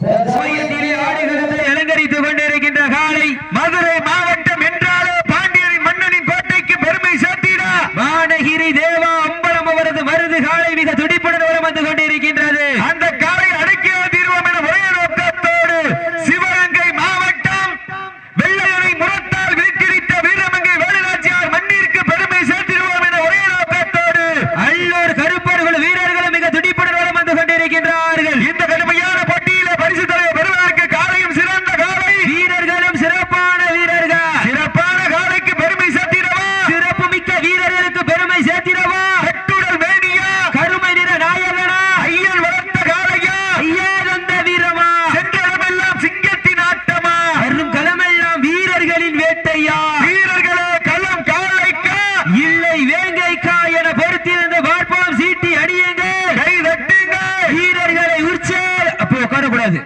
சமயத்திலே ஆடுகளத்தை அலங்கரித்துக் கொண்டிருக்கின்ற காலை மதுரை மாவட்டம் என்றாலே பாண்டியரின் மன்னனின் கோட்டைக்கு பெருமை சேர்த்திட. வானகிரி தேவா அம்பலம் அவரது மருது காலை மிக துடிப்புடன் வலம் வந்து கொண்டிருக்கின்றது அந்த காலை அடக்கிய தீர்வோம் என ஒரே நோக்கத்தோடு சிவகங்கை மாவட்டம் வெள்ளையனை முரத்தால் வீட்டிரித்த வீரமங்கை வேலுநாச்சியார் மண்ணிற்கு பெருமை சேர்த்திடுவோம் என ஒரே நோக்கத்தோடு அல்லூர் கருப்பர்கள் வீரர்களும் மிக துடிப்புடன் வலம் வந்து கொண்டிருக்கின்றார்கள் இந்த கடுமையான போட்டியில பரிசு தொகையை பெறுவதற்கு காலையும் சிறந்த காலை வீரர்களும் சிறப்பான வீரர்கள் சிறப்பான காலைக்கு பெருமை சேர்த்திடவா சிறப்பு மிக்க வீரர்களுக்கு பெருமை சேர்த்திடவா கட்டுடல் வேணியா கருமை நிற நாயகனா ஐயன் வளர்த்த காலையா ஐயா தந்த வீரமா சென்றளமெல்லாம் சிங்கத்தின் ஆட்டமா வரும் களமெல்லாம் வீரர்களின் வேட்டையா வீரர்களே களம் காலைக்கா இல்லை வேங்கைக்கா என பொறுத்திருந்து பார்ப்போம் சீட்டி அடியுங்க கை தட்டுங்க வீரர்களை உற்சாக அப்போ உட்காரக்கூடாது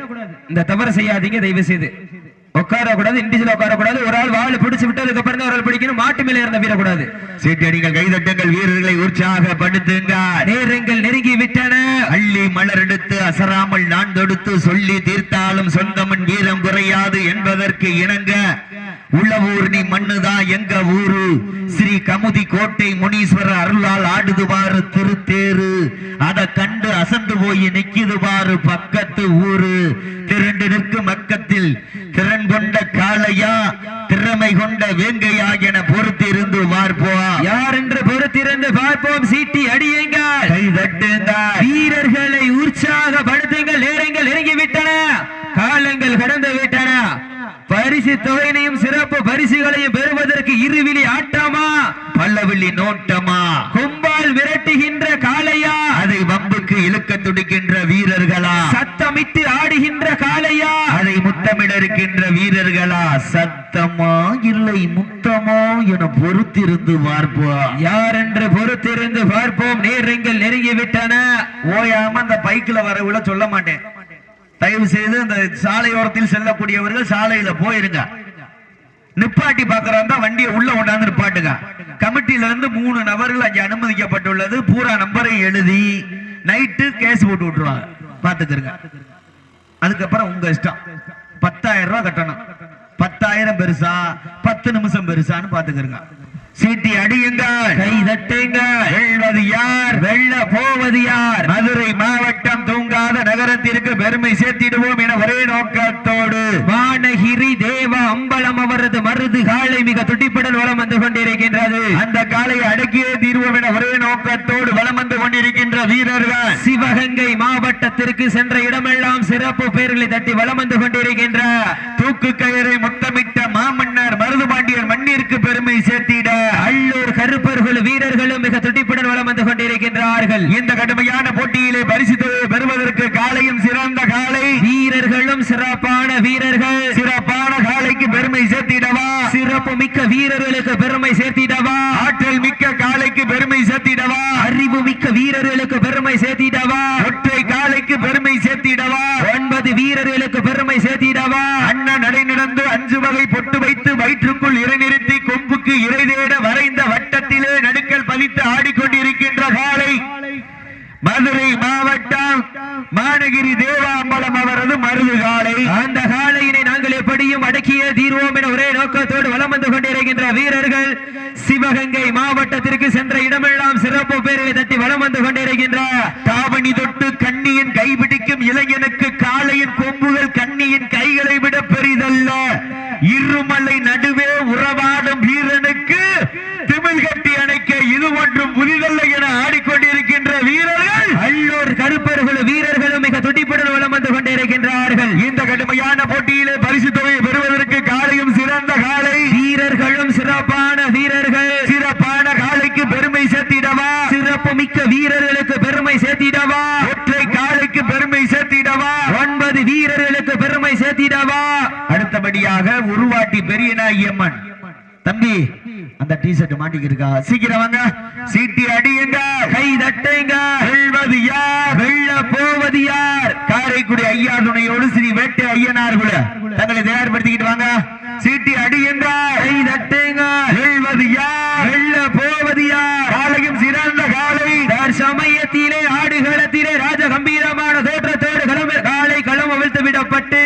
இந்த தவறு தயவு செய்து. உட்காரக்கூடாது இண்டிஜுவல் உட்காரக்கூடாது. ஒரு ஆள் வாழை பிடிச்சு விட்டதுக்கு அப்புறம் ஒரு ஆள் மேல இருந்த வீரக்கூடாது. சீட்டடிகள் கைதட்டுங்கள் வீரர்களை உற்சாகப்படுத்துங்க நேரங்கள் நெருங்கி விட்டன. அள்ளி மலர் எடுத்து அசராமல் நான் தொடுத்து சொல்லி தீர்த்தாலும் சொந்தமன் வீரம் குறையாது என்பதற்கு இணங்க. உள்ளவூர் நீ மண்ணுதான் எங்க ஊரு? ஸ்ரீ கமுதி கோட்டை முனீஸ்வரர் அருளால் ஆடுது பாரு திருத்தேரு அத கண்டு அசந்து போய் நிக்குது பாரு பக்கத்து ஊரு. திரண்டு நிற்கும் மக்கத்தில் திறன் கொண்ட காளையா திறமை கொண்ட வேங்கையா என பொறுத்திருந்து பார்ப்போம். யார் என்று பொறுத்திருந்து பார்ப்போம். சீட்டி அடியுங்க கை தட்டுங்க வீரர்களை உற்சாகப்படுத்துங்கள். நேரங்கள் நெருங்கி விட்டன காலங்கள் கடந்து விட்டன பரிசு தொகையினையும் சிறப்பு பரிசுகளையும் பெறுவதற்கு இருவிழி ஆட்டமா? பல்லவில்லி நோட்டமா? கும்பால் விரட்டுகின்ற காளையா? அதை வம்புக்கு இழுக்க துடிக்கின்ற வீரர்களா? சத்தமிட்டு ஆடுகின்ற காளையா? அதை இருக்கின்ற வீரர்களா சத்தமா இல்லை முத்தமா என பொறுத்திருந்து பார்ப்போம். யார் என்று பொறுத்திருந்து பார்ப்போம்? நேரங்கள் நெருங்கி விட்டன ஓயாம அந்த பைக்ல வரவுல சொல்ல மாட்டேன். தயவு செய்து அந்த சாலையோரத்தில் செல்லக்கூடியவர்கள் சாலையில போயிருங்க. நிப்பாட்டி பாக்குறாங்க வண்டியை உள்ள கொண்டாந்து நிப்பாட்டுங்க. கமிட்டில இருந்து மூணு நபர்கள் அங்கே அனுமதிக்கப்பட்டுள்ளது. பூரா நம்பரை எழுதி நைட்டு கேஸ் போட்டு விட்டுருவாங்க. பாத்துக்கிறங்க அதுக்கப்புறம் உங்க இஷ்டம். பத்தாயிரம் ரூபாய் கட்டணும். பத்தாயிரம் பெருசா பத்து நிமிஷம் பெருசான்னு பாத்துக்கிறங்க சீட்டி அடியுங்கள். கை தட்டுங்க வெல்வது யார்? வெல்ல போவது யார்? மதுரை மாவட்டம் தூங்காத நகரத்திற்கு பெருமை சேர்த்திடுவோம் என ஒரே நோக்கத்தோடு. வானகிரி தேவ அம்பலம் அவரது மருது காலை மிக துடிப்புடன் வலம் வந்து கொண்டிருக்கின்றது. அந்த காலையை அடக்கியே தீர்வோம் என ஒரே நோக்கத்தோடு வலம் வந்து கொண்டிருக்கின்ற வீரர்கள். சிவகங்கை மாவட்டத்திற்கு சென்ற இடமெல்லாம் சிறப்பு பெயர்களை தட்டி வலம் வந்து கொண்டிருக்கின்ற தூக்கு கயிறை முத்தமிட்ட மாமன்னர் மருதுபாண்டியர் மண்ணிற்கு பெருமை சேர்த்திட அல்லூர் கருப்பர்கள் வீரர்களும் மிக துடிப்புடன் வலம் வந்து கொண்டிருக்கின்றார்கள். இந்த கடுமையான போட்டியிலே பரிசு பெறுவதற்கு காலையும் சிறந்த காலை. வீரர்களும் சிறப்பான வீரர்கள். சிறப்பான காலைக்கு பெருமை சேர்த்திடவா? சிறப்பு மிக்க வீரர்களுக்கு பெருமை சேர்த்திடவா? ஆற்றல் மிக்க காலைக்கு பெருமை சேர்த்திடவா? அறிவு மிக்க வீரர்களுக்கு பெருமை சேர்த்திடவா? ஒற்றை காலைக்கு பெருமை சேர்த்திடவா? ஒன்பது வீரர்களுக்கு பெருமை சேர்த்திடவா? அண்ணன் நடை நடந்து அஞ்சு வகை பொட்டு வைத்து வயிற்றுக்குள் இறை மானகிரி தேவாம்பலம் அவரது மருது காலை. அந்த காலையினை நாங்கள் எப்படியும் அடக்கிய தீர்வோம் என ஒரே நோக்கத்தோடு வலம் வந்து கொண்டிருக்கின்ற வீரர்கள் சிவகங்கை மாவட்டத்திற்கு சென்ற இடமெல்லாம் சிறப்பு பேர்களை தட்டி வலம் வந்து கொண்டிருக்கின்ற தாவணி தொட்டு கண்ணியின் கைபிடிக்கும் இளைஞனுக்கு காளையின் கொம்புகள் கண்ணியின் கைகளை விட பெரிதல்ல. இருமலை நடுவே உறவாடும் வீரனுக்கு திமிழ் கட்டி அணைக்க இது ஒன்றும் புதிதல்ல என ஆடிக்கொண்டிருக்கின்ற வீரர்கள் அல்லூர் கருப்பர்கள் வீரர்களும் மிக துடிப்புடன் வலம் வந்து கொண்டிருக்கின்றார்கள் இந்த கடுமையான போட்டியிலே பரிசு தொகையை பெறுவதற்கு காலையும் சிறந்த காலை. வீரர்களும் சிறப்பான வீரர்கள். சிறப்பான காலைக்கு பெருமை சேர்த்திடவா? சிறப்பு மிக்க வீரர்களுக்கு பெருமை சேர்த்திடவா? ஒற்றை காலைக்கு பெருமை சேர்த்திடவா? ஒன்பது வீரர்களுக்கு பெருமை சேர்த்திடவா? அடுத்தபடியாக உருவாட்டி பெரிய நாயம்மன் தம்பி அந்த டி ஷர்ட் மாட்டிக்கிருக்கா? சீக்கிரம் வாங்க. சீட்டி அடியுங்க. கை தட்டுங்க. வெல்வது யார்? வெல்ல போவது யார்? காரைக்குடி ஐயா துணையோடு பட்டு ஐயனார் குழு தங்களை தயார்படுத்திக்கிட்டு வாங்க. சீட்டி அடி என்றார் சிறந்த காலை. சமயத்திலே ஆடுகளத்திலே ராஜ கம்பீரமான தோற்றத்தோடு கிளம்ப காலை களம் அவிழ்த்து விடப்பட்டு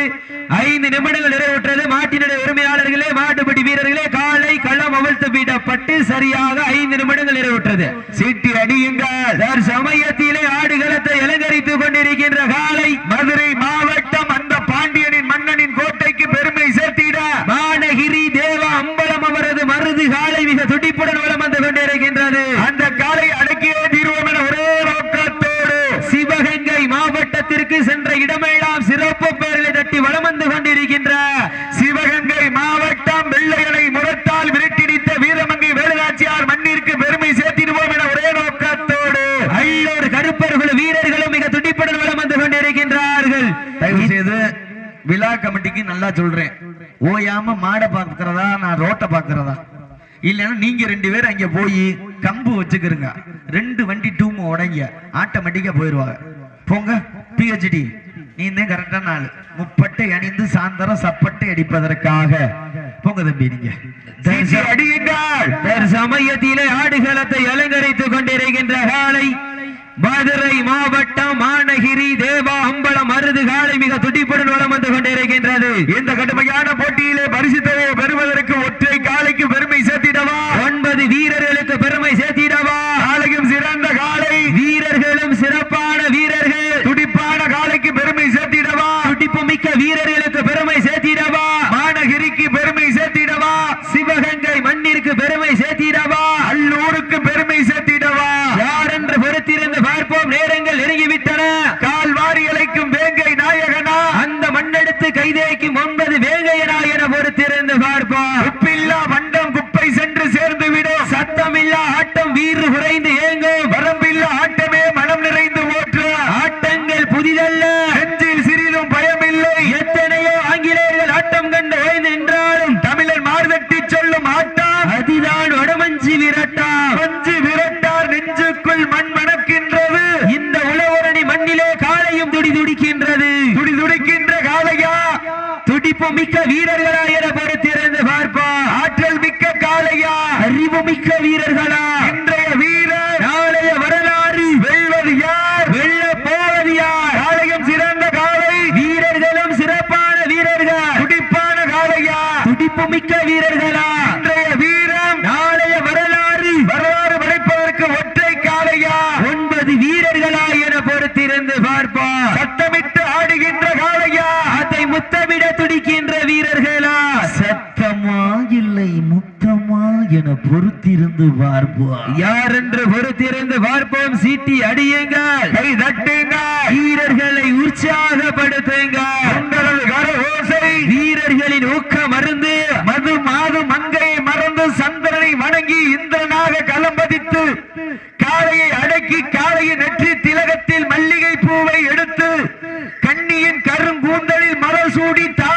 ஐந்து நிமிடங்கள் நிறைவுற்றது. மாட்டினுடைய உரிமையாளர்களே மாட்டுப்பட்டி வீரர்களே காலை களம் அவிழ்த்து விடப்பட்டு சரியாக ஐந்து நிமிடங்கள் நிறைவுற்றது. சீட்டி அடியுங்கள். சமயத்திலே ஆடுகளத்தை அலங்கரித்துக் கொண்டிருக்கின்ற காலை இல்லைன்னா நீங்க ரெண்டு பேரும் அங்க போய் கம்பு வச்சுக்கிறங்க ரெண்டு வண்டி டூம் உடங்க. ஆட்டோமேட்டிக்கா போயிடுவாங்க போங்க பிஹெச்டி நீ தான் கரெக்டான ஆளு. முப்பட்டை அணிந்து சாயந்தரம் சப்பட்டை அடிப்பதற்காக. போங்க தம்பி நீங்க. சமயத்திலே ஆடுகளத்தை அலங்கரித்துக் கொண்டிருக்கின்ற காலை மதுரை மாவட்டம் மாநகிரி தேவா அம்பலம் அருது காலை மிக துடிப்புடன் வளம் வந்து கொண்டிருக்கின்றது. இந்த கடுமையான போட்டியிலே பரிசு தொகையை பெறுவதற்கு வீரர்களுக்கு பெருமை சேர்த்திடவா? ஒன்பது வீரர்களுக்கு பெருமை சேர்த்திடவா? காலையும் சிறந்த காலை வீரர்களும் சிறப்பான வீரர்கள். துடிப்பான காலைக்கு பெருமை சேர்த்திடவா? துடிப்பு மிக்க வீரர்கள் பொறுத்திருந்து பார்ப்போம். யார் என்று பொறுத்திருந்து பார்ப்போம். சீட்டி அடியுங்கள். கை தட்டுங்கள். வீரர்களை உற்சாகப்படுத்துங்கள். உங்களது கரகோசை. வீரர்களின் ஊக்க மருந்து மது மாது மங்கை மறந்து சந்திரனை வணங்கி இந்திரனாக கலம்பதித்து காளையை அடக்கி காளையை நெற்றி திலகத்தில் மல்லிகை பூவை எடுத்து கண்ணியின் கருங்கூந்தலில் மலர் சூடி தா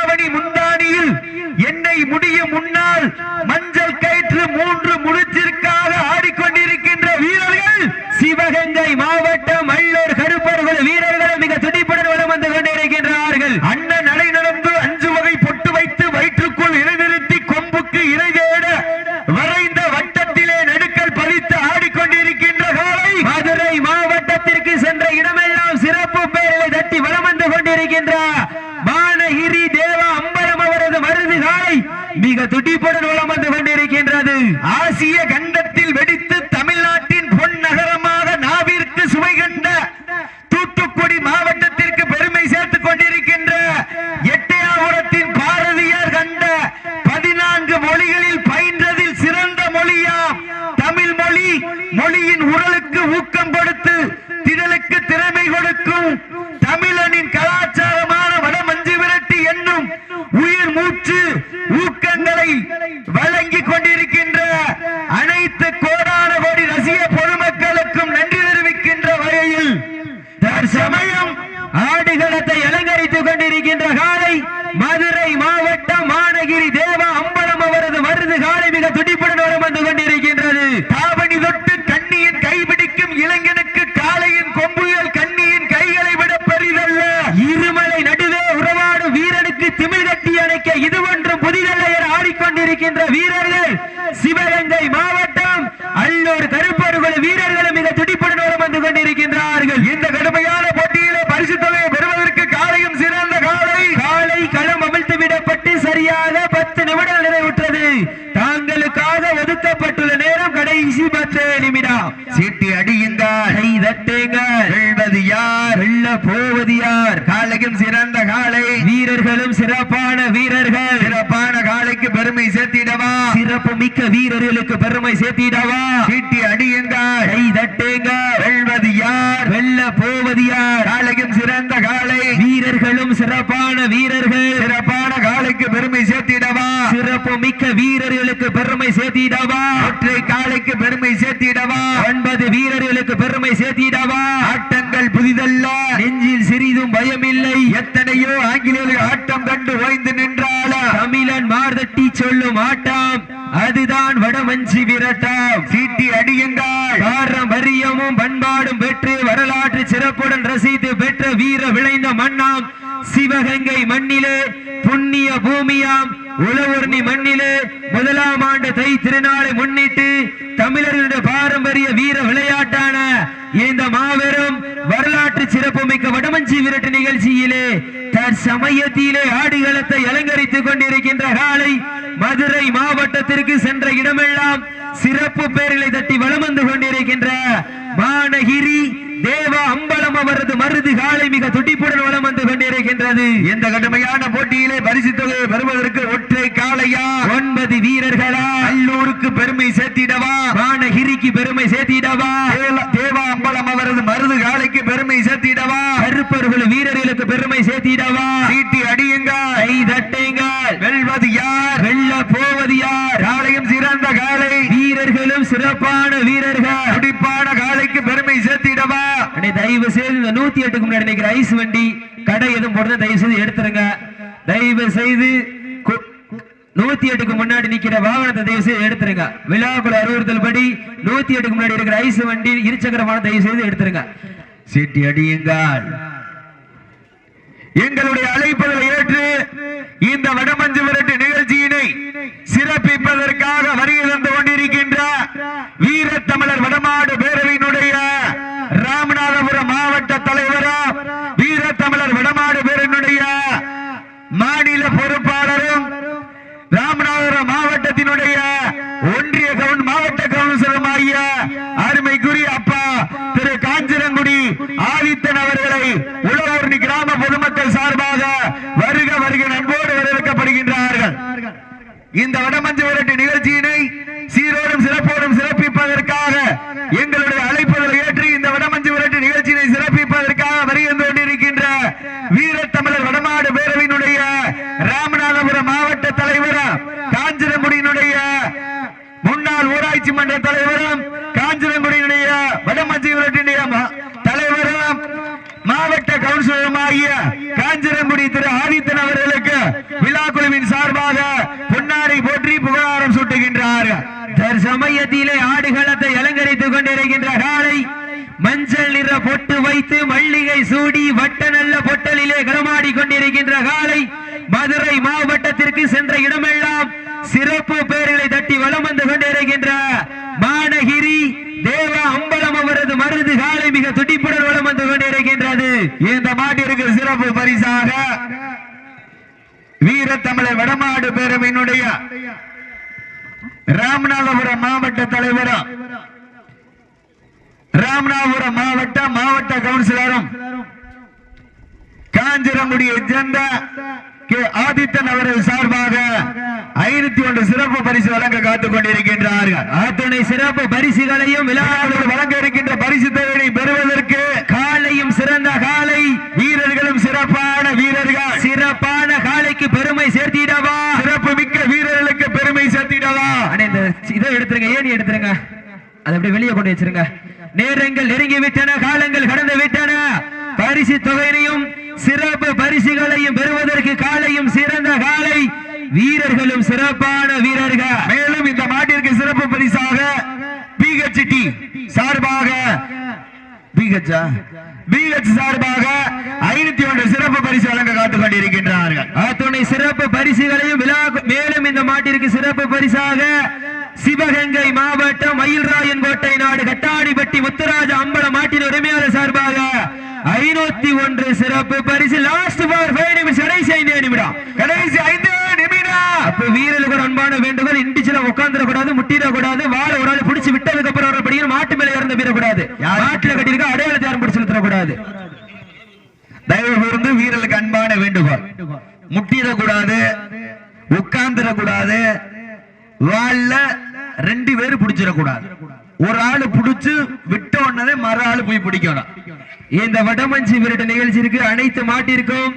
இருக்கின்றது ஆசிய கண்டத்தில் சமயம் ஆடுகளத்தை அலங்கரித்துக் கொண்டிருக்கின்ற காலை மதுரை சிறப்பான வீரர்கள். சிறப்பான காலைக்கு பெருமை சேர்த்திடவா? சிறப்பு மிக்க வீரர்களுக்கு பெருமை சேர்த்திடவா? சீட்டி அடியுங்கள் கை தட்டுங்க வெல்வது யார்? வெல்ல போவது யார்? காலையும் சிறந்த காலை வீரர்களும் சிறப்பான வீரர்கள். சிறப்பான காலைக்கு பெருமை சேர்த்திடவா? சிறப்பு மிக்க வீரர்களுக்கு பெருமை சேர்த்திடவா? ஒற்றை காலைக்கு பெருமை சேர்த்திடவா? ஒன்பது வீரர்களுக்கு பெருமை சேர்த்திடவா? ஆட்டங்கள் புதிதல்ல. நெஞ்சில் சிறிதும் பயமில்லை எத்தனையோ ஆங்கிலேயர்கள் ஆட்டம் கண்டு ஓய்ந்து நின்றால தமிழன் மார்தட்டி சொல்லும் ஆட்டம். அதுதான் வடமஞ்சி விரட்டம். சீட்டி அடியுங்கள். பாரம்பரியமும் பண்பாடும் பெற்று வரலாற்று சிறப்புடன் ரசித்து பெற்ற வீர விளைந்த மண்ணாம் சிவகங்கை மண்ணிலே புண்ணிய பூமியாம். உழவர்ணி மண்ணிலே முதலாம் ஆண்டு தை திருநாளை முன்னிட்டு தமிழர்களுடைய பாரம்பரிய வீர விளையாட்டான இந்த மாபெரும் வரலாற்று நிகழ்ச்சியிலே தற்சமயத்திலே ஆடுகளத்தை அலங்கரித்துக் கொண்டிருக்கின்ற காலை மதுரை மாவட்டத்திற்கு சென்ற இடமெல்லாம் சிறப்பு பெயர்களை தட்டி வலம் வந்து கொண்டிருக்கின்ற மானகிரி தேவ அம்பலம் அவரது மருது காலை மிக துடிப்புடன் வளம் வந்து கொண்டிருக்கின்றது. இந்த கடுமையான போட்டியிலே பரிசு தொகையை பெறுவதற்கு ஒற்றை காளையா? ஒன்பது வீரர்களா? அல்லூருக்கு பெருமை சேர்த்திடவா? மானகிரிக்கு பெருமை சேர்த்திடவா? தேவா அம்பலம் அவரது மருது காலைக்கு பெருமை சேர்த்திடவா? கருப்பர்கள் வீரர்களுக்கு பெருமை சேர்த்திடவா? சீட்டி அடியுங்க? கை தட்டுங்கள் வெல்வது யார் வெல்ல போவது யார் காளையும் சிறந்த காளை வீரர்களும் சிறப்பான வீரர்கள் துடிப்பான காளைக்கு பெருமை சேர்த்திடவா அண்ணே, தயவு இருபத்தி எட்டுக்கு முன்னாடி நிக்கிற ஐஸ் வண்டி கடை எதுவும் போடுறதா தயவு செய்து எடுத்துருங்க. தயவு செய்து நூத்தி எட்டுக்கு முன்னாடி நிக்கிற வாகனத்தை தயவு செய்து எடுத்துருங்க. விழாக்குள் அறிவுறுத்தல் படி நூத்தி எட்டுக்கு முன்னாடி இருக்கிற ஐஸ் வண்டி இருசக்கரமான தயவு செய்து எடுத்துருங்க. சீட்டி அடியுங்கள். எங்களுடைய அழைப்புகளை ஏற்று இந்த வடமஞ்சு விரட்டு நிகழ்ச்சியினை சிறப்பிப்பதற்காக வருகை தந்து கொண்டிருக்கின்ற வீர தமிழர் பேரவையினுடைய ராமநாதபுரம் மாவட்ட தலைவரா வீரத்தமிழர் வடமாடு பேரவையினுடைய மாநில பொறுப்பாளரும் ராமநாதபுரம் மாவட்டத்தினுடைய ஒன்றிய கவுன் மாவட்ட கவுன்சிலரும் ஆகிய அருமைக்குரிய அப்பா திரு காஞ்சிரங்குடி ஆதித்தன் அவர்களை உழவூர்ணி கிராம பொதுமக்கள் சார்பாக வருக வருக நண்போடு வரவேற்கப்படுகின்றார்கள் இந்த வடமஞ்சு விரட்டு நிகழ்ச்சியினை சீரோடும் சிறப்போடும் சிறப்பிப்பதற்காக எங்களுடைய அழைப்புதலை ஏற்று இந்த வடமஞ்சு விரட்டு நிகழ்ச்சியினை சிறப்பிப்பதற்காக வருகின்ற கொண்டிருக்கின்ற வீரத்தமிழர் வடமாடு பேரவையினுடைய ராமநாதபுரம் மாவட்ட தலைவர் காஞ்சிரங்குடியினுடைய முன்னாள் ஊராட்சி மன்ற தலைவரும் காஞ்சிரங்குடியினுடைய வடமஞ்சி விரட்டினுடைய ம- தலைவரும் மாவட்ட கவுன்சிலரும் ஆகிய காஞ்சிரங்குடி திரு ஆதித்தன் அவர்களுக்கு விழா குழுவின் சார்பாக பொன்னாடை போற்றி புகழாரம் சூட்டுகின்றார்கள் தற்சமயத்திலே ஆடுகளத்தை அலங்கரித்துக் கொண்டிருக்கின்ற காலை மஞ்சள் நிற பொட்டு வைத்து மல்லிகை சூடி வட்ட நல்ல பொட்டலிலே களமாடி கொண்டிருக்கின்ற காலை மதுரை மாவட்டத்திற்கு சென்ற இடமெல்லாம் சிறப்பு பேர்களை தட்டி வளம் வந்து கொண்டிருக்கின்ற மானகிரி தேவ அம்பலம் அவரது மருது காலை மிக துடிப்புடன் வளம் வந்து கொண்டிருக்கின்றது. இந்த மாட்டிற்கு சிறப்பு பரிசாக வீரத்தமிழர் வடமாடு பேரவையினுடைய ராமநாதபுரம் மாவட்ட தலைவரும் ராமநாதபுரம் மாவட்ட மாவட்ட கவுன்சிலரும் காஞ்சிரங்குடியை சேர்ந்த கே ஆதித்தன் அவர்கள் சார்பாக ஐநூத்தி ஒன்று சிறப்பு பரிசு வழங்க காத்துக் கொண்டிருக்கின்றார்கள் அத்துணை சிறப்பு பரிசுகளையும் விழா விழாவில் வழங்க இருக்கின்ற பரிசு தொகையை பெறுவதற்கு காலையும் சிறந்த காலை. வீரர்களும் சிறப்பான வீரர்கள். சிறப்பான காலைக்கு பெருமை சேர்த்திடவா? சிறப்பு மிக்க வீரர்களுக்கு பெருமை சேர்த்திடவா? இந்த இதை எடுத்துருங்க ஏணி எடுத்துருங்க? அதை அப்படியே வெளியே கொண்டு வச்சிருங்க. நேரங்கள் நெருங்கி விட்டன காலங்கள் கடந்து விட்டன. பரிசு தொகையினையும் சிறப்பு பரிசுகளையும் பெறுவதற்கு காலையும் சிறந்த காலை. வீரர்களும் சிறப்பான வீரர்கள். மேலும் இந்த மாட்டிற்கு சிறப்பு பரிசாக பிஹெச்டி சார்பாக பிஹெச்சா பிஹெச் சார்பாக ஐநூத்தி ஒன்று சிறப்பு பரிசு வழங்க காத்துக் கொண்டிருக்கின்றார்கள். அத்துணை சிறப்பு பரிசுகளையும் விழா மேலும் இந்த மாட்டிற்கு சிறப்பு பரிசாக சிவகங்கை மாவட்டம் மயில்ராயன் கோட்டை நாடு கட்டாடிப்பட்டி முத்துராஜ அம்பல மாட்டின் உரிமையாளர் சார்பாக ஐநூத்தி ஒன்று சிறப்பு பரிசு. லாஸ்ட் பார் ஃபைவ் நிமிஷம். கடைசி ஐந்து நிமிடம். கடைசி ஐந்து நிமிடம். அப்ப வீரர்களுக்கு ஒரு அன்பான வேண்டுகோள். இண்டிச்சுல உட்காந்துட கூடாது முட்டிட கூடாது வாழ ஒரு ஆள் பிடிச்சு விட்டதுக்கு அப்புறம் அவரை படிக்கணும் மாட்டு மேல இறந்து போயிடக்கூடாது? மாட்டுல கட்டியிருக்க அடையாளத்தை யாரும் பிடிச்சு நிறுத்தக்கூடாது. தயவு கூர்ந்து வீரர்களுக்கு அன்பான வேண்டுகோள். முட்டிடக்கூடாது உட்கார்ந்துடக்கூடாது வாள்ல ரெண்டு பேரும் பிடிச்சிடக்கூடாது. ஒரு ஆளு பிடிச்சு விட்ட உடனே மறு ஆளு போய் பிடிக்கணும். இந்த வடமஞ்சி விரட்டு நிகழ்ச்சிக்கு அனைத்து மாட்டிற்கும்.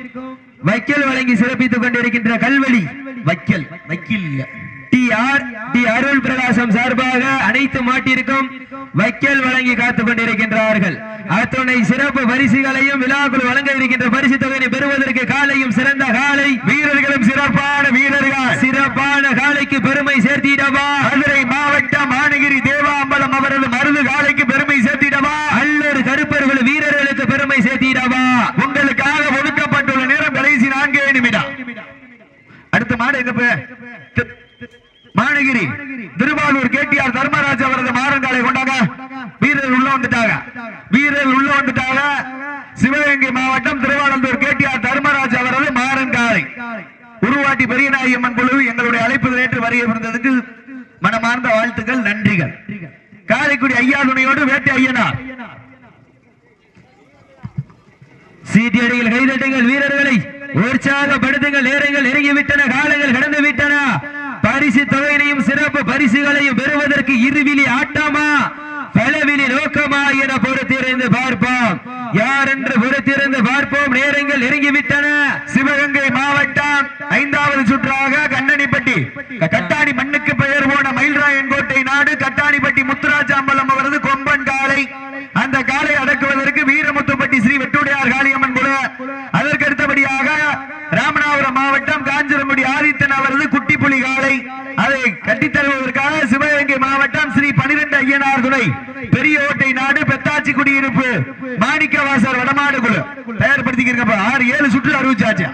வைக்கல் வழங்கி சிறப்பித்துக் கொண்டிருக்கின்ற கல்வெளி. Vaikkal. Vaikkal T R T Arul Prakasam சார்பாக அனைத்து மாட்டிற்கும் வைக்கல் வழங்கி காத்துக் கொண்டிருக்கின்றார்கள். அத்துணை சிறப்பு பரிசுகளையும் விழாக்குள் வழங்க இருக்கின்ற பரிசு தொகையை பெறுவதற்கு காலையும் சிறந்த காலை வீரர்களும் சிறப்பான வீரர்கள். சிறப்பான காலைக்கு பெருமை சேர்த்திடவா? மதுரை மாவட்டம் மானகிரி தேவாம்பலம் அவரது மருது காலைக்கு பெருமை சேர்த்திடவா அல்லூர் கருப்பர்கள் வீரர்களுக்கு பெருமை சேர்த்திடவா உங்களுக்காக ஒதுக்கப்பட்டுள்ள நேரம் கடைசி நான்கே நிமிடம் அடுத்த மாடு எங்க போய் தி- மானகிரி திருவாரூர் கேடிஆர் தர்மராஜ் அவரது மாறங்காலை கொண்டாங்க வீரர்கள் உள்ள வந்துட்டாங்க வீரர்கள் உள்ள வந்துட்டாங்க சிவகங்கை மாவட்டம் திருவாரூர் கேடிஆர் தர்மராஜ் அவரது மாறங்காலை உருவாட்டி பெரியநாயம்மன் குழு எங்களுடைய அழைப்புகள் ஏற்று வருகை புரிந்ததுக்கு மனமார்ந்த வாழ்த்துக்கள் நன்றிகள் காரைக்குடி ஐயா துணையோடு வேட்டை ஐயனார் சீட்டியடிகள் கைதட்டுங்கள் உற்சாகப்படுத்துங்கள் நேரங்கள் நெருங்கி விட்டன காலங்கள் கடந்து விட்டன பரிசு தொகையினையும் சிறப்பு பரிசுகளையும் பெறுவதற்கு இருவிழி ஆட்டமா? பலவிழி நோக்கமா என பொறுத்திருந்து பார்ப்போம். யார் என்று பொறுத்திருந்து பார்ப்போம்? நேரங்கள் நெருங்கி விட்டன சிவகங்கை மாவட்டம் ஐந்தாவது சுற்றாக கண்ணனிப்பட்டி. கட்டாணி மண்ணுக்கு பெயர் போன மயில்ராயன் கோட்டை நாடு கட்டாணிப்பட்டி முத்துராஜாம்பலம் அவரது கொம்பன் காளை. அந்த காலை அடக்குவதற்கு வீரமுத்துப்பட்டி ஸ்ரீ வெட்டுடையார் காளியம்மன் கூட அதற்கு அடுத்தபடியாக ராமநாதபுரம் மாவட்டம் காஞ்சிரங்குடி ஆதித்தன் அவரது குட்டி புலி காளை அதை கட்டித்தருவதற்காக சிவகங்கை மாவட்டம் ஸ்ரீ பனிரெண்டு ஐயனார் துணை பெரிய ஓட்டை நாடு பெத்தாச்சி குடியிருப்பு மாணிக்கவாசர் வடமாடு குழு. தயார்படுத்திக்கிறப்ப ஆறு ஏழு சுற்று அறிவிச்சாச்சு.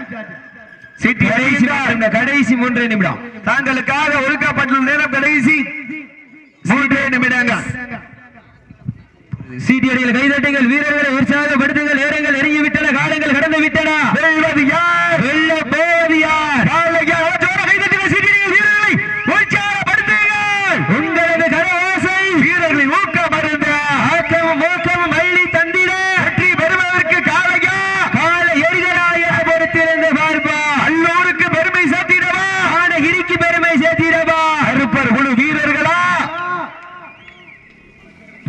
சீட்டி கடைசி மூன்றே நிமிடம். தாங்களுக்காக ஒதுக்கப்பட்டுள்ள நேரம் கடைசி மூன்றே நிமிடங்கள். சீட்டியடிகள் கைதட்டுங்கள் வீரர்களை உற்சாகப்படுத்துங்கள் நேரங்கள் நெருங்கி விட்டன காலங்கள் கடந்து விட்டன. யார்? வெல்ல போவது யார் காலையா ஜோர கைதட்டுங்கள் சீட்டியடிகள் வீரர்களை உற்சாகப்படுத்துங்கள் உங்களது கரவாசை வீரர்களின் ஊக்கம் மருந்து ஆக்கமும் ஊக்கமும் அள்ளி தந்திட வெற்றி பெறுவதற்கு காலையா கால எரிதலாய பொறுத்திருந்து பார்ப்பா அல்லூருக்கு பெருமை சேர்த்திடவா ஆனகிரிக்கு பெருமை சேர்த்திடவா அருப்பர் குழு வீரர்களா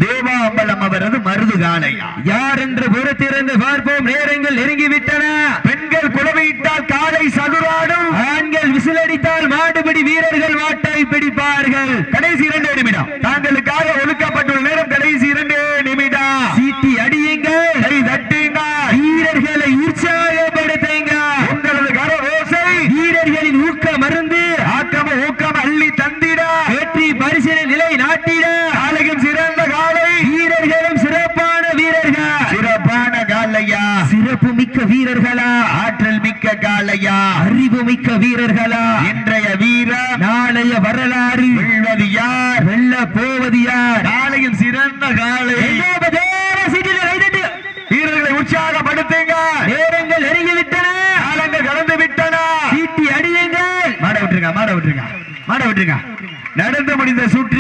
தேவாம்பலம் அவரது மருது காளையா யார் என்று பொறுத்திருந்து பார்ப்போம் நேரங்கள் நெருங்கிவிட்டன. பெண்கள் குலவையிட்டால் காலை சதுராடும் ஆண்கள் விசிலடித்தால் மாடுபிடி வீரர்கள் மாட்டை பிடிப்பார்கள். கடைசி இரண்டு நிமிடம். தாங்களுக்காக ஒழுக்கப்பட்டுள்ள நேரம் கடைசி இரண்டு நிமிடம். சீட்டி அடியுங்கள். கை தட்டுங்க வீரர்களை உற்சாகப்படுத்துங்க உங்களது கர ஓசை வீரர்களின் ஊக்க மருந்து ஆக்கம ஊக்கம் அள்ளி தந்திட வெற்றி பரிசினை நிலை நாட்டிட காலையும் சிறந்த காலை வீரர்களும் சிறப்பான வீரர்கள் சிறப்பான காலையா சிறப்பு மிக்க வீரர்களா? ஆற்றல் மிக்க காலையா அறிவு மிக்க வீரர்களா? இன்றைய வீரர் நாளைய வரலாறு. வெல்வது யார்? வெல்ல போவது யார்? காலையும் சிறந்த காலை. வீரர்களை உற்சாகப்படுத்துங்க. நேரங்கள் நெருங்கி விட்டன காலங்கள் கடந்து விட்டன. சீட்டி அடியுங்கள். மாட விட்டுருங்க மாட விட்டுருங்க மாட விட்டுருங்க. நடந்து முடிந்த சுற்று